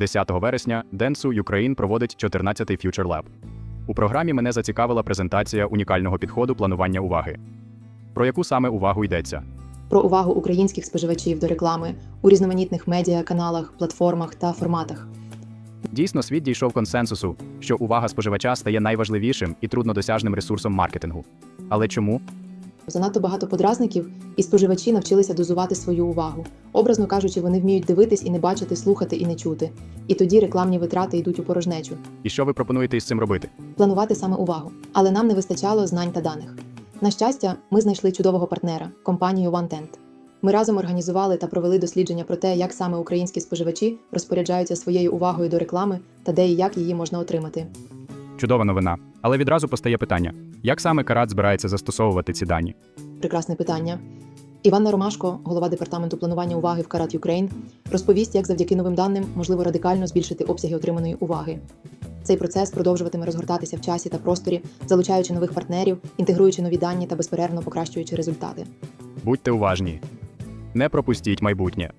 10 вересня Dentsu Ukraine проводить 14-й Future Lab. У програмі мене зацікавила презентація унікального підходу планування уваги. Про яку саме увагу йдеться? про увагу українських споживачів до реклами у різноманітних медіа, каналах, платформах та форматах. Дійсно, світ дійшов консенсусу, що увага споживача стає найважливішим і труднодосяжним ресурсом маркетингу. Але чому? Занадто багато подразників, і споживачі навчилися дозувати свою увагу. Образно кажучи, вони вміють дивитись і не бачити, слухати і не чути. І тоді рекламні витрати йдуть у порожнечу. І що ви пропонуєте із цим робити? Планувати саме увагу. Але нам не вистачало знань та даних. На щастя, ми знайшли чудового партнера компанію OneTent. Ми разом організували та провели дослідження про те, як саме українські споживачі розпоряджаються своєю увагою до реклами та де і як її можна отримати. Чудова новина. Але відразу постає питання: як саме Карат збирається застосовувати ці дані? Прекрасне питання. Іванна Ромашко, голова департаменту планування уваги в Карат Юкрейн, розповість, як завдяки новим даним можливо радикально збільшити обсяги отриманої уваги. Цей процес продовжуватиме розгортатися в часі та просторі, залучаючи нових партнерів, інтегруючи нові дані та безперервно покращуючи результати. Будьте уважні. Не пропустіть майбутнє.